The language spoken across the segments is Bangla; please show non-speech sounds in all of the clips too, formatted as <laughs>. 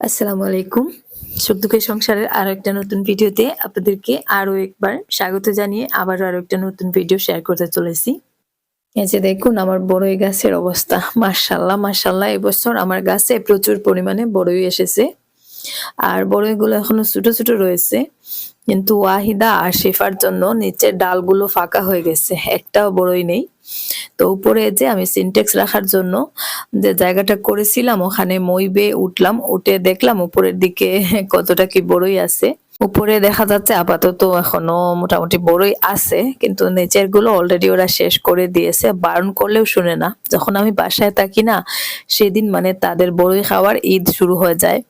আসসালামু আলাইকুম। সুখ দুঃখের সংসারের আরও একটা নতুন ভিডিওতে আপনাদেরকে আরও একবার স্বাগত জানিয়ে আবারও আরও একটা নতুন ভিডিও শেয়ার করতে চলেছি। এই যে দেখুন আমার বড়ই গাছের অবস্থা। মার্শাল্লাহ মার্শাল্লাহ এবছর আমার গাছে প্রচুর পরিমাণে বড়ই এসেছে। আর বড়ইগুলো এখনও ছোট ছোট রয়েছে। কিন্তু ওয়াহিদা আর শেফার জন্য নিচের ডালগুলো ফাঁকা হয়ে গেছে, একটাও বড়ই নেই। তো উপরে যে আমি সিনটেক্স রাখার জন্য যে জায়গাটা করেছিলাম, ওখানে মই বেয়ে উঠলাম, উঠে দেখলাম উপরের দিকে <laughs> কতটা কি বড়ই আছে। উপরে দেখা যাচ্ছে আপাতত এখনও মোটামুটি বড়ই আছে, কিন্তু নিচেরগুলো অলরেডি ওরা শেষ করে দিয়েছে, বারণ করলেও শুনে না। যখন আমি বাসায় থাকি না, সেদিন মানে তাদের বড়ই খাওয়ার ঈদ শুরু হয়ে যায়।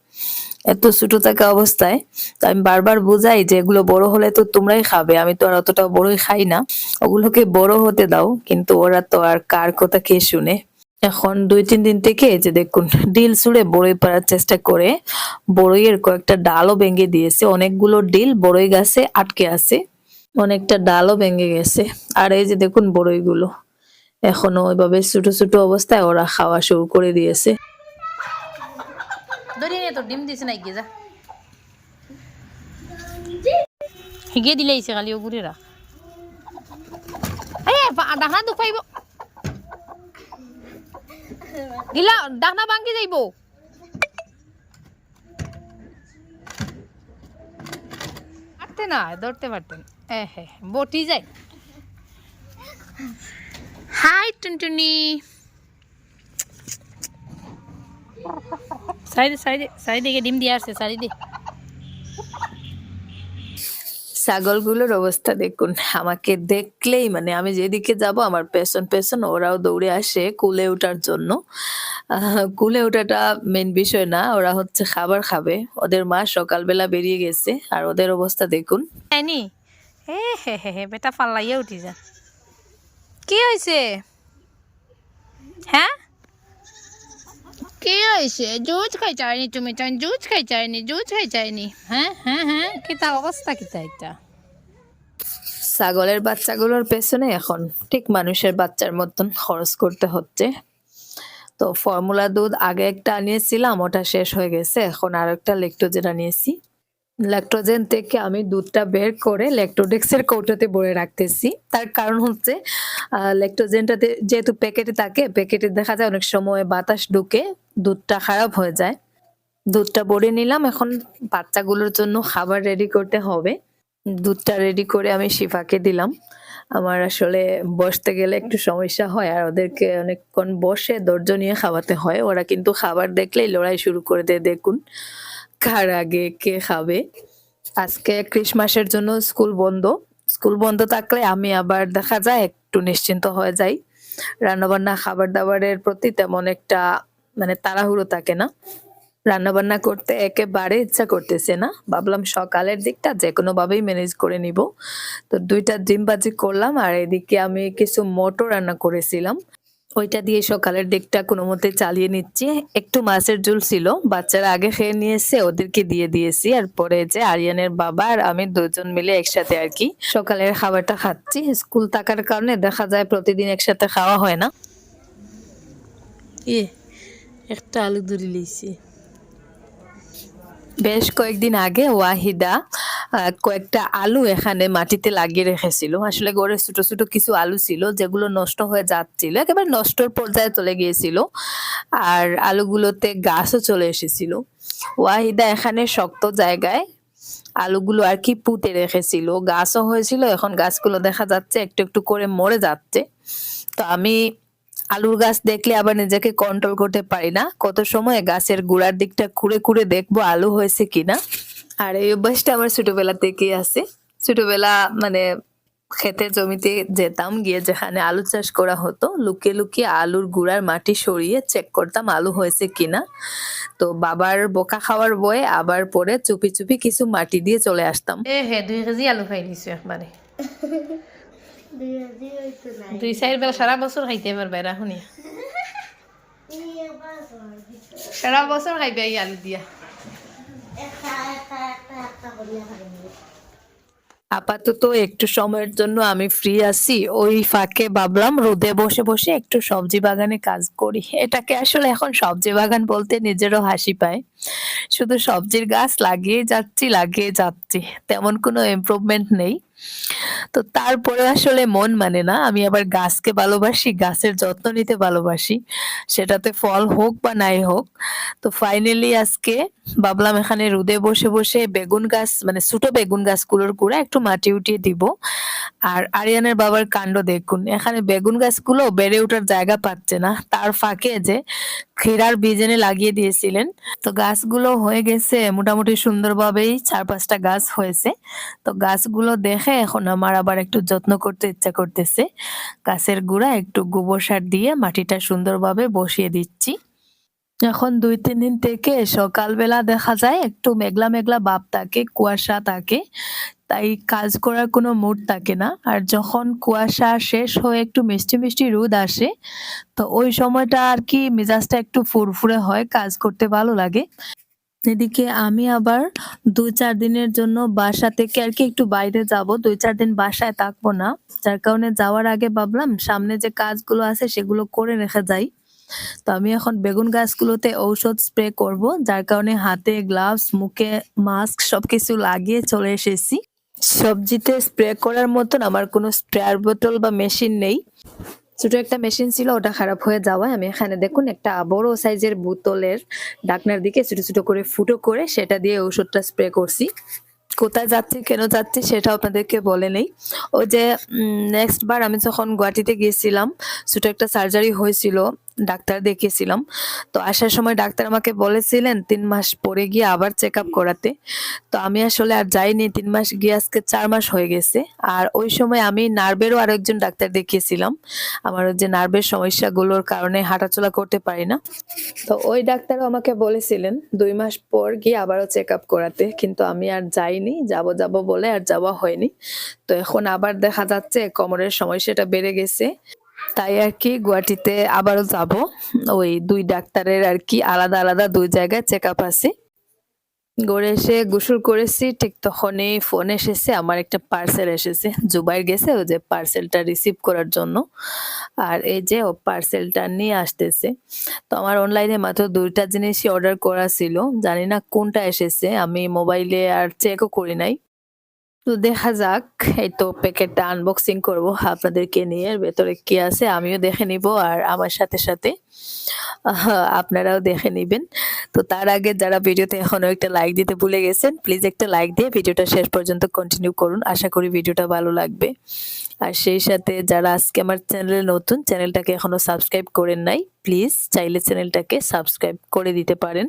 এত ছোট থাকা অবস্থায়, তো আমি বারবার বোঝাই যে এগুলো বড় হলে তো তোমরাই খাবে, আমি তো আর অতটা বড়ই খাই না। ওগুলোকে বড় হতে দাও, কিন্তু ওরা তো আর কার কথা কে শুনে? এখন দুই তিন দিন থেকে যে দেখুন, ডিল ছুঁড়ে বড়ই পাড়ার চেষ্টা করে, বড়ইয়ের কয়েকটা ডালও ভেঙে দিয়েছে। অনেকগুলো ডিল বড়ই গাছে আটকে আছে, অনেকটা ডালও ভেঙে গেছে। আর এই যে দেখুন বড়ইগুলো, এখনও ওইভাবে ছোট ছোট অবস্থায় ওরা খাওয়া শুরু করে দিয়েছে। ধরে নে তোর ডিম দিছে নাই গিয়ে যা হিগে দিলে আইছে খালি ও ঘুরে রাখ এ ডাকনা দুখ পাইব গিলা ডাকনা ভাঙ্গি যাইব পারতে না ধরতে পারতেন এ হে বটি যাই হাই টুনটুনি সাইডে সাইডে সাইডে ডিম দিয়ে আসছে সাইডে ছাগলগুলোর অবস্থা দেখুন আমাকে দেখলেই মানে আমি যেদিকে যাব আমার পেছন পেছন ওরাও দৌড়ে আসে কুলে ওঠার জন্য। কুলে ওঠাটা মেন বিষয় না ওরা হচ্ছে খাবার খাবে। ওদের মা সকালবেলা বেরিয়ে গেছে আর ওদের অবস্থা দেখুন। হয়নি হে হে হে হে বেটা পাল্লাইয়া উঠি যা। কি হয়েছে হ্যাঁ? কি হয়েছে? জুজ খাই চাইনি তুমি চাই জুজ খাই চাইনি জুজ খাই চাইনি হ্যাঁ হ্যাঁ হ্যাঁ কিতা অবস্থা কিতা এটা? ছাগলের বাচ্চাগুলোর পেছনে এখন ঠিক মানুষের বাচ্চার মতন খরচ করতে হচ্ছে। তো ফর্মুলা দুধ আগে একটা আনিয়েছিলাম ওটা শেষ হয়ে গেছে এখন আর একটা লেকটোজেন আনিয়েছি। ল্যাক্টোজেন থেকে আমি দুধটা বের করে ল্যাক্টোডেক্সের কৌটোতে ভরে রাখতেছি। তার কারণ হচ্ছে ল্যাক্টোজেনটাতে যেহেতু প্যাকেটে থাকে, প্যাকেটে দেখা যায় অনেক সময় বাতাস ঢুকে দুধটা খারাপ হয়ে যায়। দুধটা ভরে নিলাম, এখন বাচ্চাগুলোর জন্য খাবার রেডি করতে হবে। দুধটা রেডি করে আমি শিফাকে দিলাম। আমার আসলে বসতে গেলে একটু সমস্যা হয়, আর ওদেরকে অনেকক্ষণ বসে ধৈর্য নিয়ে খাওয়াতে হয়। ওরা কিন্তু খাবার দেখলেই লড়াই শুরু করে দেয়, দেখুন। কার আগে কে খাবে? আজকে ক্রিসমাসের জন্য স্কুল বন্ধ। স্কুল বন্ধ থাকলে আমি আবার দেখা যায় একটু নিশ্চিন্ত হয়ে যাই। রান্নাবান্না খাবার দাবারের প্রতি তেমন একটা মানে তাড়াহুড়ো থাকে না। রান্নাবান্না করতে একেবারে ইচ্ছা করতেছে না। ভাবলাম সকালের দিকটা যে কোনো ভাবেই ম্যানেজ করে নিব। তো দুইটা ডিম ভাজি করলাম আর এদিকে আমি কিছু মটর রান্না করেছিলাম। ওইটা দিয়ে সকালের দিকটা কোনো মতে চালিয়ে নিচ্ছি। একটু মাছের ঝুল ছিল, বাচ্চারা আগে খেয়ে নিয়েছে, ওদেরকে দিয়ে দিয়েছি। আর পরে যে আরিয়ানের বাবা আর আমি দুজন মিলে একসাথে আর কি সকালের খাবারটা খাচ্ছি। স্কুল থাকার কারণে দেখা যায় প্রতিদিন একসাথে খাওয়া হয় না। একটা আলু ধরে লইছে। বেশ কয়েকদিন আগে ওয়াহিদা কয়েকটা আলু এখানে মাটিতে লাগিয়ে রেখেছিল। আসলে গড়ে ছোট ছোট কিছু আলু ছিল যেগুলো নষ্ট হয়ে যাচ্ছিল, একেবারে নষ্টর পর্যায়ে চলে গিয়েছিল আর আলুগুলোতে গাছও চলে এসেছিল। ওয়াহিদা এখানে শক্ত জায়গায় আলুগুলো আর কি পুঁতে রেখেছিল। গাছও হয়েছিল, এখন গাছগুলো দেখা যাচ্ছে একটু একটু করে মরে যাচ্ছে। তো আমি আলুর গাছ দেখলে আবার নিজেকে কন্ট্রোল করতে পারি না। কত সময় গাছের গোড়ার দিকটা খুঁড়ে খুঁড়ে দেখব আলু হয়েছে কিনা। আর এই অভ্যাসটা আমার ছোটবেলা থেকেই আছে। ছোটবেলা মানে খেতে জমিতে যেতাম গিয়ে যেখানে আলু চাষ করা হতো লুকিয়ে লুকিয়ে আলুর গুড়ার মাটি সরিয়ে চেক করতাম আলু হয়েছে কিনা। তো বাবার বোকা খাওয়ার বয়ে আবার পরে চুপি চুপি কিছু মাটি দিয়ে চলে আসতাম। এ হে দুই কেজি আলু খাই নিছো একবারে। <laughs> দুই চার বেলা সারা বছর খাইতে পারবে এরা শুনি। <laughs> সারা বছর খাইবে এই আলু দিয়া। আপাতত একটু সময়ের জন্য আমি ফ্রি আছি। ওই ফাঁকে ভাবলাম রোদে বসে বসে একটু সবজি বাগানে কাজ করি। এটাকে আসলে এখন সবজি বাগান বলতে নিজেরও হাসি পায়। শুধু সবজির গাছ লাগিয়ে যাচ্ছি লাগিয়ে যাচ্ছি। তেমন কোনো ইমপ্রুভমেন্ট নেই। তো তারপরে আসলে মন মানে না, আমি আবার গাছকে ভালোবাসি, গাছের যত্ন নিতে ভালোবাসি, সেটাতে ফল হোক বা নাই হোক। তো ফাইনালি আজকে ভাবলাম এখানে রোদে বসে বসে বেগুন গাছ মানে ছোট বেগুন গাছগুলোর গুঁড়া একটু মাটি উঠিয়ে দিব। আর আরিয়ানের বাবার কাণ্ড দেখুন, এখানে বেগুন গাছগুলো বেড়ে ওঠার জায়গা পাচ্ছে না, তার ফাঁকে যে ক্ষীরার বীজ এনে লাগিয়ে দিয়েছিলেন। তো গাছগুলো হয়ে গেছে মোটামুটি সুন্দরভাবেই, চার পাঁচটা গাছ হয়েছে। তো গাছগুলো দেখে এখন আমার আবার একটু যত্ন করতে ইচ্ছা করতেছে। গাছের গুঁড়া, একটু গোবর সার দিয়ে মাটিটা সুন্দরভাবে বসিয়ে দিচ্ছি। এখন দুই, তিন দিন থেকে সকালবেলা দেখা যায় একটু মেঘলা মেঘলা ভাব থাকে, কুয়াশা থাকে। তাই কাজ করার কোনো মুড থাকে না। আর যখন কুয়াশা শেষ হয়ে একটু মিষ্টি মিষ্টি রোদ আসে, তো ওই সময়টা আর কি মেজাজটা একটু ফুরফুরে হয়, কাজ করতে ভালো লাগে। এদিকে আমি আবার দুই চার দিনের জন্য বাসা থেকে আর কি একটু বাইরে যাব। দুই চার দিন বাসায় থাকব না। যার কারণে যাওয়ার আগে ভাবলাম সামনে যে কাজগুলো আছে সেগুলো করে রেখে যাই। তো আমি এখন বেগুন গাছগুলোতে ঔষধ স্প্রে করব, যার কারণে হাতে গ্লাভস, মুখে মাস্ক সবকিছু লাগিয়ে চলে এসেছি। সবজিতে স্প্রে করার মতন আমার কোনো স্প্রেয়ার বোতল বা মেশিন নেই। ছোট একটা মেশিন ছিল, ওটা খারাপ হয়ে যাওয়ায় আমি এখানে দেখুন একটা বড় সাইজের বোতলের ডাকনার দিকে ছোট ছোট করে ফুটো করে সেটা দিয়ে ওষুধটা স্প্রে করছি। কোথায় যাচ্ছি, কেন যাচ্ছি সেটা আপনাদেরকে বলে নেই। ওই যে নেক্সট বার আমি যখন গুয়াহাটিতে গিয়েছিলাম, ছোট একটা সার্জারি হয়েছিল ডাক্তার দেখিয়েছিলাম। তো আসার সময় ডাক্তার আমাকে বলেছিলেন, তিন মাস পরে গিয়ে আবার চেক আপ করাতে। তো আমি আসলে আর যাইনি, তিন মাস গিয়ে আজকে চার মাস হয়ে গেছে। আর ওই সময় আমি নার্ভেরও আরও একজন ডাক্তার দেখিয়েছিলাম। আমার যে নার্ভের সমস্যাগুলোর কারণে হাঁটাচলা করতে পারি না। তো ওই ডাক্তারও আমাকে বলেছিলেন, দুই মাস পর গিয়ে আবারও চেক আপ করাতে। কিন্তু আমি আর যাইনি, যাব যাব বলে আর যাওয়া হয়নি। তো এখন আবার দেখা যাচ্ছে, কোমরের সমস্যাটা বেড়ে গেছে। তাই আর কি গুয়াহাটিতে আবারও যাব। ওই দুই ডাক্তারের আর কি আলাদা আলাদা দুই জায়গায় চেক আপ আছে। গড়ে এসে গোসল করেছি, ঠিক তখনই ফোন এসেছে, আমার একটা পার্সেল এসেছে। জুবাইর গেছে ওই যে পার্সেলটা রিসিভ করার জন্য। আর এই যে ও পার্সেলটা নিয়ে আসতেছে। তো আমার অনলাইনে মাত্র দুইটা জিনিসই অর্ডার করা ছিল। জানি না কোনটা এসেছে, আমি মোবাইলে আর চেকও করি নাই। তো দেখা যাক, এই তো প্যাকেটটা আনবক্সিং করব আপনাদেরকে নিয়ে ভেতরে কি আছে আমিও দেখে নিব, আর আমার সাথে সাথে আপনারাও দেখে নিবেন। তো তার আগে যারা ভিডিওতে এখনও একটা লাইক দিতে ভুলে গেছেন প্লিজ একটা লাইক দিয়ে ভিডিওটা শেষ পর্যন্ত কন্টিনিউ করুন। আশা করি ভিডিওটা ভালো লাগবে। আর সেই সাথে যারা আজকে আমার চ্যানেলে নতুন চ্যানেলটাকে এখনও সাবস্ক্রাইব করেন নাই প্লিজ চাইলে চ্যানেলটাকে সাবস্ক্রাইব করে দিতে পারেন।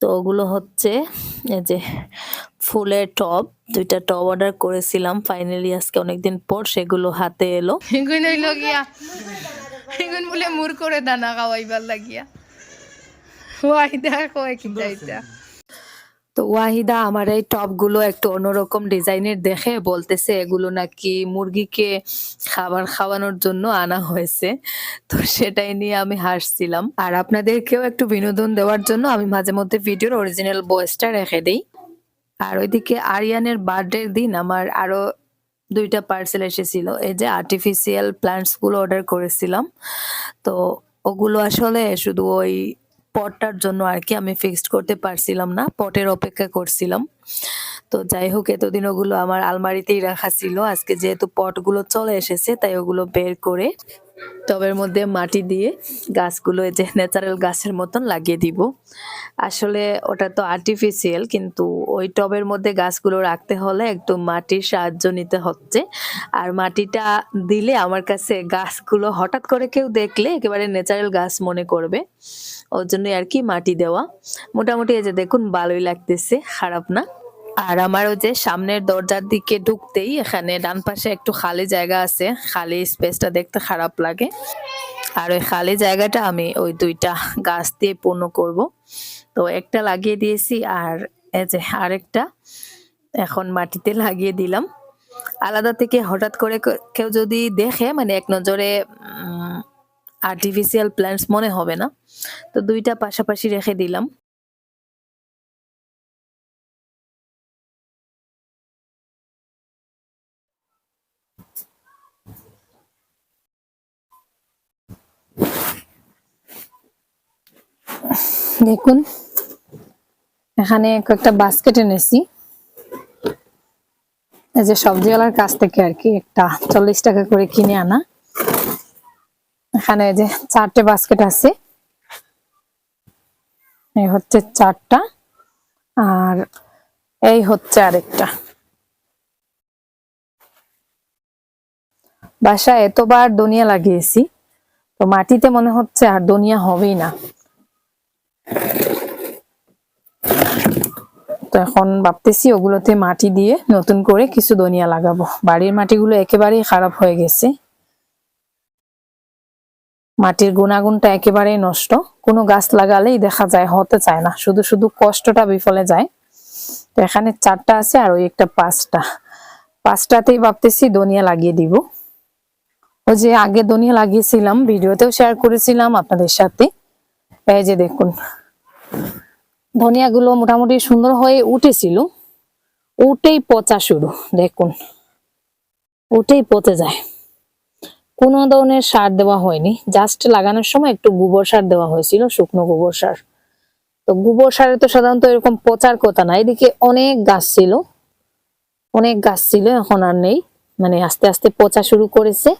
তো ওগুলো হচ্ছে এই যে ফুলের টব দুইটা টব অর্ডার করেছিলাম। ফাইনালি আজকে অনেকদিন পর সেগুলো হাতে এলো। এগুন হইল গিয়া। এগুন বলে মুর করে দানা খাওয়াইবার লাগিয়া। ওয়াই দেখো কিতা এটা তো ওয়াহিদা আমার এই টপগুলো একটু অন্যরকম ডিজাইনের দেখে বলতেছে, এগুলো নাকি মুরগিকে খাবার খাওয়ানোর জন্য আনা হয়েছে। তো সেটাই নিয়ে আমি হাসছিলাম। আর আপনাদেরকেও একটু বিনোদন দেওয়ার জন্য আমি মাঝে মধ্যে ভিডিওর অরিজিনাল ভয়েসটা রেখে দিই। আর ওইদিকে আরিয়ানের বার্থডের দিন আমার আরও দুইটা পার্সেল এসেছিল। এই যে আর্টিফিশিয়াল প্ল্যান্টসগুলো অর্ডার করেছিলাম। তো ওগুলো আসলে শুধু ওই পটটার জন্য আর কি আমি ফিক্সড করতে পারছিলাম না, পটের অপেক্ষা করছিলাম। তো যাই হোক, এতদিন ওগুলো আমার আলমারিতেই রাখা ছিল। আজকে যেহেতু পটগুলো চলে এসেছে, তাই ওগুলো বের করে টবের মধ্যে মাটি দিয়ে গাছগুলো যে ন্যাচারাল গাছের মতন লাগিয়ে দিব। আসলে ওটা তো আর্টিফিশিয়াল কিন্তু ওই টবের মধ্যে গাছগুলো রাখতে হলে একটু মাটির সাহায্য নিতে হচ্ছে। আর মাটিটা দিলে আমার কাছে গাছগুলো হঠাৎ করে কেউ দেখলে একেবারে ন্যাচারাল গাছ মনে করবে। ওর জন্যই আর কি মাটি দেওয়া। মোটামুটি এই যে দেখুন, ভালোই লাগতেছে, খারাপ না। আর আমার ওই যে সামনের দরজার দিকে ঢুকতেই এখানে ডান পাশে একটু খালি জায়গা আছে। খালি স্পেসটা দেখতে খারাপ লাগে। আর ওই খালি জায়গাটা আমি ওই দুইটা গাছ দিয়ে পূর্ণ করব। তো একটা লাগিয়ে দিয়েছি আর এই যে আরেকটা এখন মাটিতে লাগিয়ে দিলাম। আলাদা থেকে হঠাৎ করে কেউ যদি দেখে মানে এক নজরে আর্টিফিশিয়াল প্ল্যান্টস মনে হবে না। তো দুইটা পাশাপাশি রেখে দিলাম। দেখুন, এখানে কয়েকটা বাস্কেট এনেছি। এই যে সবজিওয়ালার কাছ থেকে আর কি একটা চল্লিশ টাকা করে কিনে আনা। এখানে যে চারটে বাস্কেট আছে। এই হচ্ছে চারটা আর এই হচ্ছে আরেকটা। বাসায় এতবার দুনিয়া লাগিয়েছি, তো মাটিতে মনে হচ্ছে আর দনিয়া হবেই না। তো এখন ভাবতেছি ওগুলোতে মাটি দিয়ে নতুন করে কিছু ধনিয়া লাগাবো। বাড়ির মাটিগুলো একেবারেই খারাপ হয়ে গেছে। মাটির গুণাগুণটা একেবারেই নষ্ট। কোনো গাছ লাগালেই দেখা যায়, হতে চায় না। শুধু শুধু কষ্টটা বিফলে যায়। তো এখানে চারটা আছে আর ওই একটা পাঁচটা। পাঁচটাতেই ভাবতেছি ধনিয়া লাগিয়ে দিব। ওই যে আগে ধনিয়া লাগিয়েছিলাম, ভিডিওতেও শেয়ার করেছিলাম আপনাদের সাথে। এই যে দেখুন, ধনিয়াগুলো মোটামুটি সুন্দর হয়ে উঠেছিল, উঠেই পচা শুরু, দেখুন, উঠেই পচে যায়। কোনো ধরনের সার দেওয়া হয়নি জাস্ট লাগানোর সময় একটু গোবর সার দেওয়া হয়েছিল, শুকনো গোবর সার। তো গোবর সারে তো সাধারণত এরকম পচার কথা না, এদিকে অনেক গাছ ছিল, অনেক গাছ ছিল, এখন আর নেই মানে আস্তে আস্তে পচা শুরু করেছে।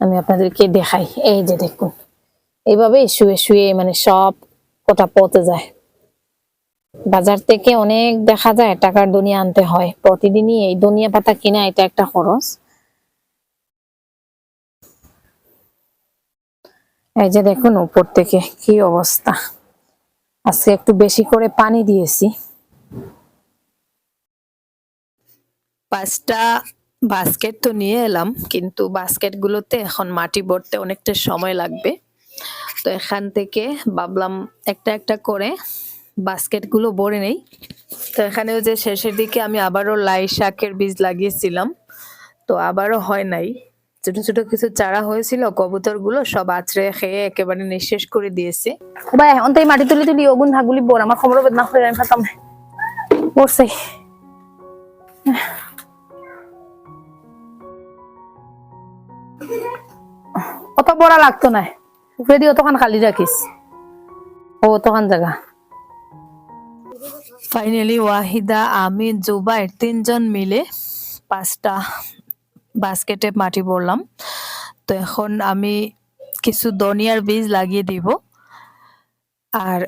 আমি আপনাদেরকে দেখাই, এই যে দেখুন। এইভাবে শুয়ে শুয়ে মানে সব কটা পচে যায়। বাজার থেকে অনেক দেখা যায় টাকার দুনিয়া আনতে হয়। প্রতিদিনই এই দুনিয়া পাতা কিনা এটা একটা খরচ। এই যে দেখুন উপর থেকে কি অবস্থা। আজকে একটু বেশি করে পানি দিয়েছি। পাঁচটা বাস্কেট তো নিয়ে এলাম, কিন্তু বাস্কেট গুলোতে এখন মাটি ভরতে অনেকটা সময় লাগবে। তো এখান থেকে ভাবলাম একটা একটা করে বাস্কেটগুলো ভরে নেই। তো এখানে যে শেষের দিকে আমি আবারও লাই শাকের বীজ লাগিয়েছিলাম। তো আবারও হয় নাই। ছোট ছোট কিছু চারা হয়েছিল কবুতরগুলো সব আছড়ে খেয়ে একেবারে নিঃশেষ করে দিয়েছে। ভাই অন্তই মাটি তুলি তুলি ওগুন ধাগুলি বোর, আমার খবর বেদনা করে আমি ফাতাম পড়ছে অত বড়া লাগতো না। উপরে দিয়ে অতখান খালি রাখিস। ও অতখান জায়গা ফাইনালি ওয়াহিদা, আমি, জুবাইর তিনজন মিলে পাঁচটা বাস্কেটে মাটি ভরলাম। তো এখন আমি কিছু ধনিয়ার বীজ লাগিয়ে দিব। আর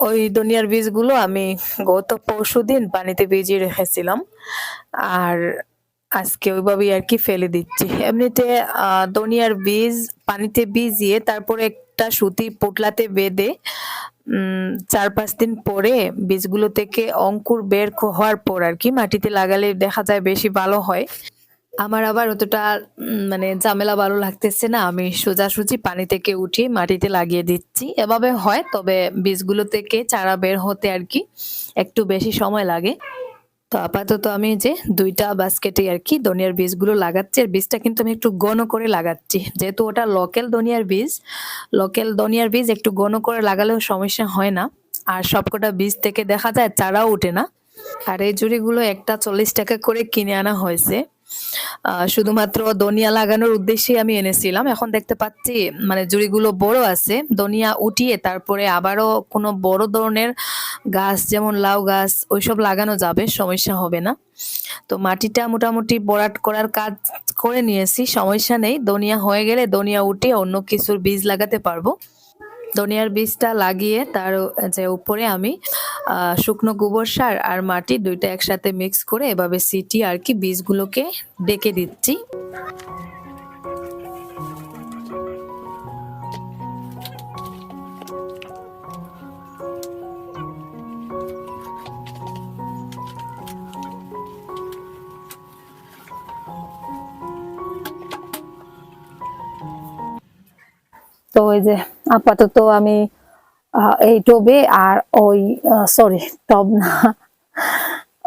ওই ধনিয়ার বীজগুলো আমি গত পরশু দিন পানিতে ভিজিয়ে রেখেছিলাম। আর আজকে ওইভাবেই আর কি ফেলে দিচ্ছি। এমনিতে ধনিয়ার বীজ, পানিতে ভিজিয়ে তারপরে একটা সুতি পোটলাতে বেঁধে চার পাঁচ দিন পরে বীজগুলো থেকে অঙ্কুর বের হওয়ার পর আর কি মাটিতে লাগালে দেখা যায় বেশি ভালো হয়। আমার আবার অতটা মানে ঝামেলা ভালো লাগতেছে না। আমি সোজাসুজি পানি থেকে উঠিয়ে মাটিতে লাগিয়ে দিচ্ছি। এভাবে হয়, তবে বীজগুলো থেকে চারা বের হতে আর কি একটু বেশি সময় লাগে। তো আপাতত আমি যে দুইটা বাস্কেটে আর কি ধনিয়ার বীজগুলো লাগাচ্ছি, আর বীজটা কিন্তু আমি একটু ঘন করে লাগাচ্ছি। যেহেতু ওটা লোকাল ধনিয়ার বীজ লোকাল ধনিয়ার বীজ একটু ঘন করে লাগালেও সমস্যা হয় না। আর সবকটা বীজ থেকে দেখা যায় চারাও ওঠে না। আর এই জুড়িগুলো একটা চল্লিশ টাকা করে কিনে আনা হয়েছে। শুধুমাত্র দনিয়া লাগানোর উদ্দেশ্যে আমি এনেছিলাম। এখন দেখতে পাচ্ছি মানে জুড়িগুলো বড় আছে। দনিয়া উঠিয়ে তারপরে আবারও কোনো বড় ধরনের গাছ, যেমন লাউ গাছ, ওইসব লাগানো যাবে, সমস্যা হবে না। তো মাটিটা মোটামুটি বরাট করার কাজ করে নিয়েছি, সমস্যা নেই। দনিয়া হয়ে গেলে দনিয়া উঠিয়ে অন্য কিছুর বীজ লাগাতে পারব। ধনিয়ার বীজটা লাগিয়ে তার যে উপরে আমি শুকনো গোবর সার আর মাটি দুইটা একসাথে মিক্স করে এভাবে সিটি আর কি বীজগুলোকে ডেকে দিচ্ছি। তো ওই যে আপাতত আমি এই টবে আর ওই সরি টব না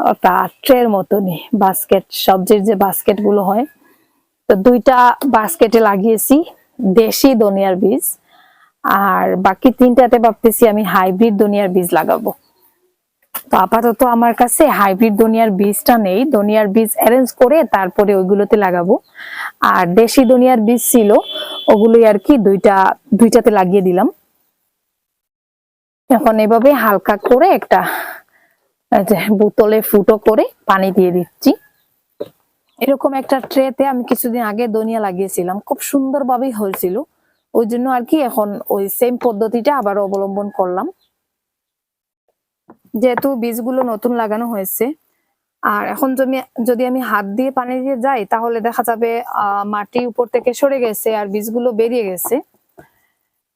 ওটা ট্রের মতনই বাস্কেট সবজির যে বাস্কেটগুলো হয়। তো দুইটা বাস্কেটে লাগিয়েছি, দেশি ধনিয়ার বীজ আর বাকি তিনটাতে ভাবতেছি আমি হাইব্রিড ধনিয়ার বীজ লাগাবো। তো আপাতত আমার কাছে হাইব্রিড ধনিয়ার বীজটা নেই, ধনিয়ার বীজ অ্যারেঞ্জ করে তারপরে ওইগুলোতে লাগাবো। আর দেশি ধনিয়ার বীজ ছিল ওগুলোই আর কি দুইটা, দুইটাতে লাগিয়ে দিলাম। এখন এভাবে হালকা করে একটা বোতলে ফুটো করে পানি দিয়ে দিচ্ছি। এরকম একটা ট্রেতে আমি কিছুদিন আগে দনিয়া লাগিয়েছিলাম, খুব সুন্দরভাবেই হয়েছিল। ওই জন্য আর কি এখন ওই সেম পদ্ধতিটা আবার অবলম্বন করলাম। যেহেতু বীজগুলো নতুন লাগানো হয়েছে আর এখন যদি যদি আমি হাত দিয়ে পানি দিয়ে যাই, তাহলে দেখা যাবে মাটি উপর থেকে সরে গেছে আর বীজগুলো বেরিয়ে গেছে।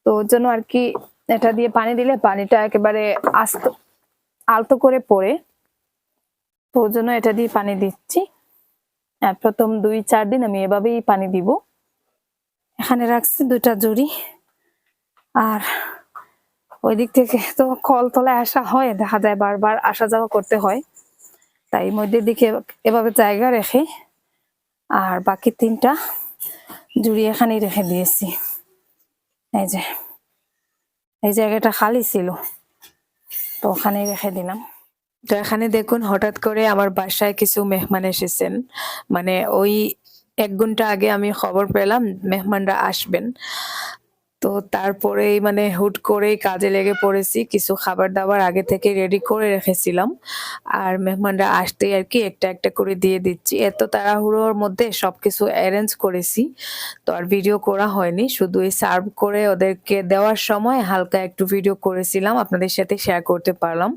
তো জন্য আর কি এটা দিয়ে পানি দিলে পানিটা একেবারে আস্ত, আলতো করে পড়ে। তো জন্য এটা দিয়ে পানি দিচ্ছি। আর প্রথম দুই, চার দিন আমি এভাবেই পানি দিব। এখানে রাখছি দুইটা জুড়ি। আর ওই দিক থেকে তো কল তলায় আসা হয়, দেখা যায় বারবার আসা যাওয়া করতে হয়। তাই মধ্যের দিকে এভাবে জায়গা রেখে আর বাকি তিনটা জুড়ি এখানেই রেখে দিয়েছি। এই যে, এই জায়গাটা খালি ছিল, তো ওখানেই রেখে দিলাম। তো এখানে দেখুন, হঠাৎ করে আমার বাসায় কিছু মেহমান এসেছেন। মানে ওই এক ঘণ্টা আগে আমি খবর পেলাম, মেহমানরা আসবেন। তো তারপরেই মানে হুট করেই কাজে লেগে পড়েছি। কিছু খাবার দাবার আগে থেকে রেডি করে রেখেছিলাম। আর মেহমানরা আসতেই আর কি একটা একটা করে দিয়ে দিচ্ছি। এত তাড়াহুড়োর মধ্যে সবকিছু অ্যারেঞ্জ করেছি। তো আর ভিডিও করা হয়নি। শুধু এই সার্ভ করে ওদেরকে দেওয়ার সময় হালকা একটু ভিডিও করেছিলাম। আপনাদের সাথে শেয়ার করতে পারলাম।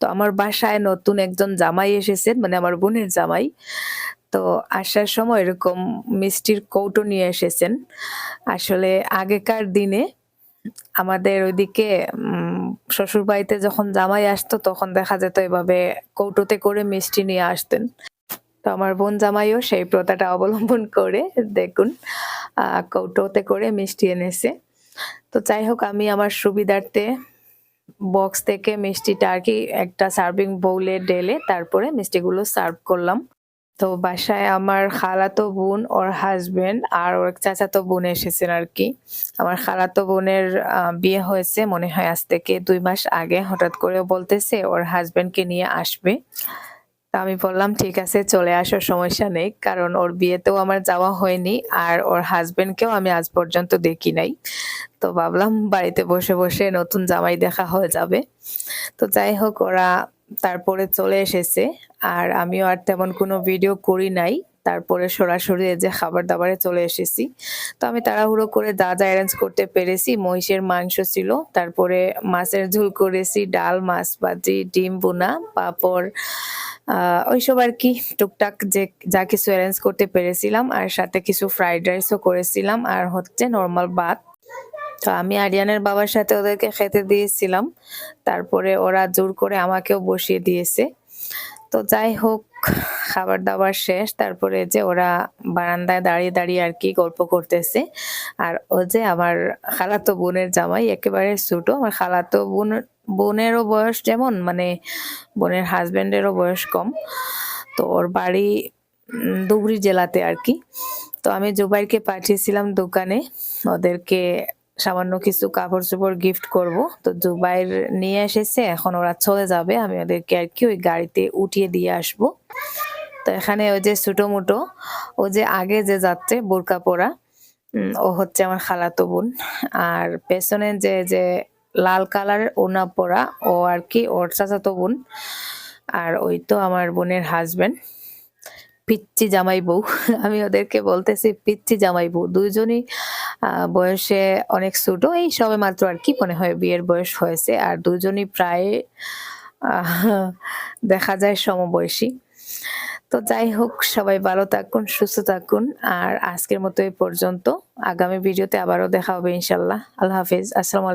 তো আমার বাসায় নতুন একজন জামাই এসেছেন মানে আমার বোনের জামাই। তো আসার সময় এরকম মিষ্টির কৌটো নিয়ে এসেছেন। আসলে আগেকার দিনে আমাদের ওইদিকে শ্বশুর বাড়িতে যখন জামাই আসতো তখন দেখা যেত এভাবে কৌটোতে করে মিষ্টি নিয়ে আসতেন। তো আমার বোন জামাইও সেই প্রথাটা অবলম্বন করে দেখুন কৌটোতে করে মিষ্টি এনেছে। তো যাই হোক, আমি আমার সুবিধার্থে বক্স থেকে মিষ্টিটা আর কি একটা সার্ভিং বোলে ঢেলে তারপরে মিষ্টিগুলো সার্ভ করলাম। তো বাসায় আমার খালাতো বোন, ওর হাজবেন্ড আর ওর চাচাতো বোন এসেছেন আর কি। আমার খালাতো বোনের বিয়ে হয়েছে মনে হয় আজ থেকে দুই মাস আগে। হঠাৎ করে বলতেছে ওর হাজবেন্ডকে নিয়ে আসবে। আমি বললাম, ঠিক আছে, চলে আসার সমস্যা নেই। কারণ ওর বিয়েতেও আমার যাওয়া হয়নি আর ওর হাজবেন্ডকেও আমি আজ পর্যন্ত দেখি নাই। তো ভাবলাম বাড়িতে বসে বসে নতুন জামাই দেখা হয়ে যাবে। তো যাই হোক, ওরা তারপরে চলে এসেছে আর আমিও আর তেমন কোনো ভিডিও করি নাই। তারপরে সরাসরি যে খাবার দাবারে চলে এসেছি। তো আমি তাড়াহুড়ো করে যা যা অ্যারেঞ্জ করতে পেরেছি, মহিষের মাংস ছিল, তারপরে মাছের ঝোল করেছি, ডাল, মাছ ভাজি, ডিম বোনা পাঁপড় ওইসব আর কি, টুকটাক যে, যা কিছু অ্যারেঞ্জ করতে পেরেছিলাম আর সাথে কিছু ফ্রাইড রাইসও করেছিলাম আর হচ্ছে নর্মাল ভাত। তো আমি আরিয়ানের বাবার সাথে ওদেরকে খেতে দিয়েছিলাম, তারপরে ওরা জোর করে আমাকেও বসিয়ে দিয়েছে। তো যাই হোক, খাবার দাবার শেষ, তারপরে যে ওরা বারান্দায় দাঁড়িয়ে দাঁড়িয়ে আর কি গল্প করতেছে। আর ও যে আমার খালাতো বোনের জামাই, একেবারে ছোট, আমার খালাতো বোন বোনেরও বয়স যেমন মানে বোনের হাজব্যান্ডেরও বয়স কম। তো ওর বাড়ি ধুবড়ি জেলাতে আর কি। তো আমি জুবাইরকে পাঠিয়েছিলাম দোকানে। ওদেরকে সামান্য কিছু কাপড় চোপড় গিফট করব। তো জুবাইর নিয়ে এসেছে, এখন ওরা চলে যাবে। আমি ওদেরকে আর কি ওই গাড়িতে উঠিয়ে দিয়ে আসব। তো এখানে ওই যে ছোটো মুটো, ও যে আগে যে যাচ্ছে, বোরকা পরা ও হচ্ছে আমার খালাতো বোন। আর পেছনে যে যে লাল কালারের ওনা পরা ও আর কি, ওর চাচাতো বোন। আর ওই তো আমার বোনের হাজবেন্ড পিচ্চি জামাই বউ। <laughs> আমি ওদেরকে বলতেছি, পিচ্চি জামাই বউ। দুজনই বয়সে অনেক ছোট, এই সবে মাত্র আর কি মনে হয় বিয়ের বয়স হয়েছে। আর দুজনই প্রায় <laughs> দেখা যায় সমবয়সী। তো যাই হোক, সবাই ভালো থাকুন, সুস্থ থাকুন। আর আজকের মতো এই পর্যন্ত। আগামী ভিডিওতে আবারও দেখা হবে ইনশাল্লাহ। আল্লাহ হাফিজ। আসসালামু আলাইকুম।